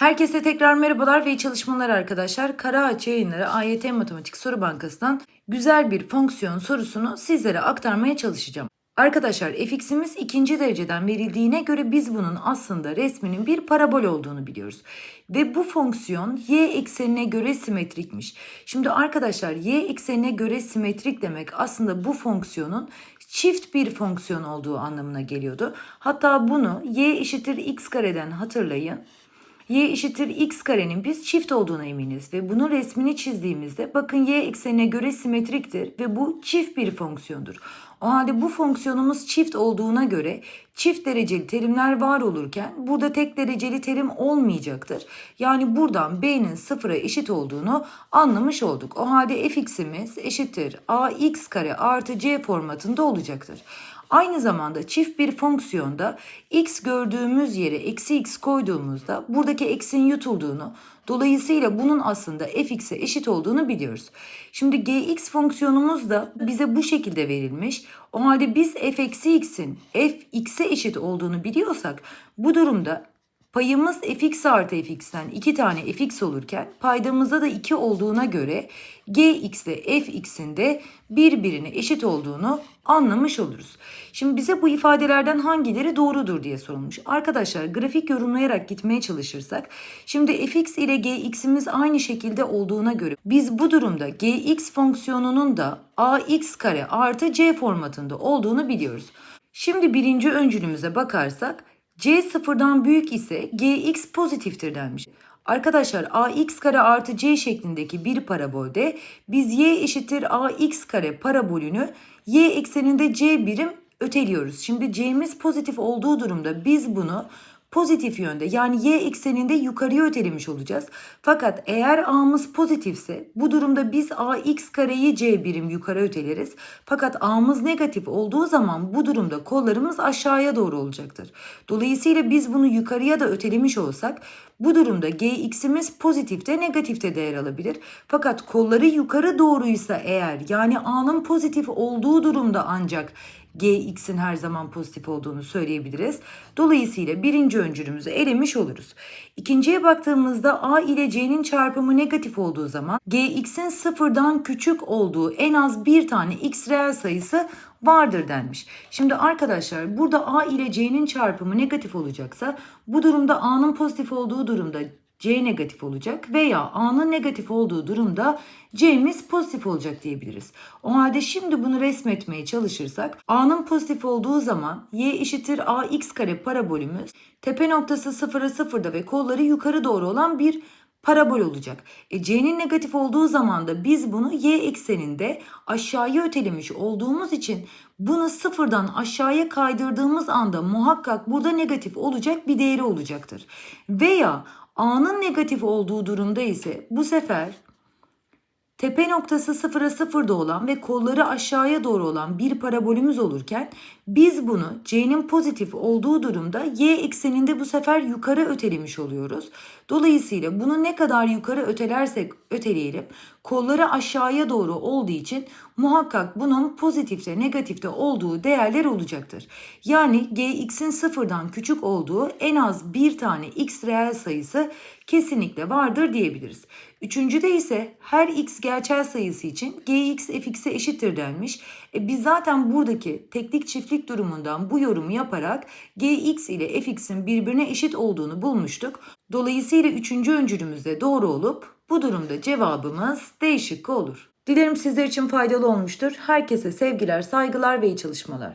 Herkese tekrar merhabalar ve iyi çalışmalar arkadaşlar. Karaağaç yayınları AYT Matematik Soru Bankası'ndan güzel bir fonksiyon sorusunu sizlere aktarmaya çalışacağım. Arkadaşlar fx'imiz ikinci dereceden verildiğine göre biz bunun aslında resminin bir parabol olduğunu biliyoruz. Ve bu fonksiyon y eksenine göre simetrikmiş. Şimdi arkadaşlar y eksenine göre simetrik demek aslında bu fonksiyonun çift bir fonksiyon olduğu anlamına geliyordu. Hatta bunu y eşittir x kareden hatırlayın y eşittir x karenin biz çift olduğuna eminiz ve bunun resmini çizdiğimizde bakın y eksenine göre simetriktir ve bu çift bir fonksiyondur. O halde bu fonksiyonumuz çift olduğuna göre çift dereceli terimler var olurken burada tek dereceli terim olmayacaktır. Yani buradan b'nin sıfıra eşit olduğunu anlamış olduk. O halde fx'imiz eşittir ax kare artı c formatında olacaktır. Aynı zamanda çift bir fonksiyonda x gördüğümüz yere eksi x koyduğumuzda buradaki eksin yutulduğunu dolayısıyla bunun aslında fx'e eşit olduğunu biliyoruz. Şimdi gx fonksiyonumuz da bize bu şekilde verilmiş. O halde biz f eksi x'in f x'e eşit olduğunu biliyorsak bu durumda Payımız fx artı fx'ten 2 tane fx olurken paydamızda da 2 olduğuna göre gx ile fx'in de birbirine eşit olduğunu anlamış oluruz. Şimdi bize bu ifadelerden hangileri doğrudur diye sorulmuş. Arkadaşlar grafik yorumlayarak gitmeye çalışırsak şimdi fx ile gx'imiz aynı şekilde olduğuna göre biz bu durumda gx fonksiyonunun da ax kare artı c formatında olduğunu biliyoruz. Şimdi birinci öncülümüze bakarsak c sıfırdan büyük ise gx pozitiftir denmiş. Arkadaşlar ax kare artı c şeklindeki bir parabolde biz y eşittir ax kare parabolünü y ekseninde c birim öteliyoruz. Şimdi c'miz pozitif olduğu durumda biz bunu pozitif yönde yani y ekseninde yukarıya ötelemiş olacağız. Fakat eğer a'mız pozitifse bu durumda biz ax kareyi c birim yukarı öteleriz. Fakat a'mız negatif olduğu zaman bu durumda kollarımız aşağıya doğru olacaktır. Dolayısıyla biz bunu yukarıya da ötelemiş olsak bu durumda gx'imiz pozitifte negatifte değer alabilir. Fakat kolları yukarı doğruysa eğer yani a'nın pozitif olduğu durumda ancak gx'in her zaman pozitif olduğunu söyleyebiliriz. Dolayısıyla birinci öncülümüzü elemiş oluruz. İkinciye baktığımızda a ile c'nin çarpımı negatif olduğu zaman gx'in sıfırdan küçük olduğu en az bir tane x reel sayısı vardır denmiş. Şimdi arkadaşlar burada a ile c'nin çarpımı negatif olacaksa bu durumda a'nın pozitif olduğu durumda C negatif olacak veya A'nın negatif olduğu durumda C'miz pozitif olacak diyebiliriz. O halde şimdi bunu resmetmeye çalışırsak A'nın pozitif olduğu zaman Y eşittir AX kare parabolümüz tepe noktası sıfıra sıfırda ve kolları yukarı doğru olan bir parabol olacak. E, C'nin negatif olduğu zaman da biz bunu y ekseninde aşağıya ötelemiş olduğumuz için bunu sıfırdan aşağıya kaydırdığımız anda muhakkak burada negatif olacak bir değeri olacaktır. Veya A'nın negatif olduğu durumda ise bu sefer tepe noktası sıfıra sıfırda olan ve kolları aşağıya doğru olan bir parabolümüz olurken biz bunu C'nin pozitif olduğu durumda Y ekseninde bu sefer yukarı ötelemiş oluyoruz. Dolayısıyla bunu ne kadar yukarı ötelersek öteleyelim kolları aşağıya doğru olduğu için muhakkak bunun pozitifte negatifte olduğu değerler olacaktır. Yani gx'in sıfırdan küçük olduğu en az bir tane x reel sayısı kesinlikle vardır diyebiliriz. Üçüncüde ise her x gerçel sayısı için gx fx'e eşittir denmiş. E biz zaten buradaki teklik çiftlik durumundan bu yorumu yaparak gx ile fx'in birbirine eşit olduğunu bulmuştuk. Dolayısıyla üçüncü öncülümüz de doğru olup bu durumda cevabımız D şıkkı olur. Dilerim sizler için faydalı olmuştur. Herkese sevgiler, saygılar ve iyi çalışmalar.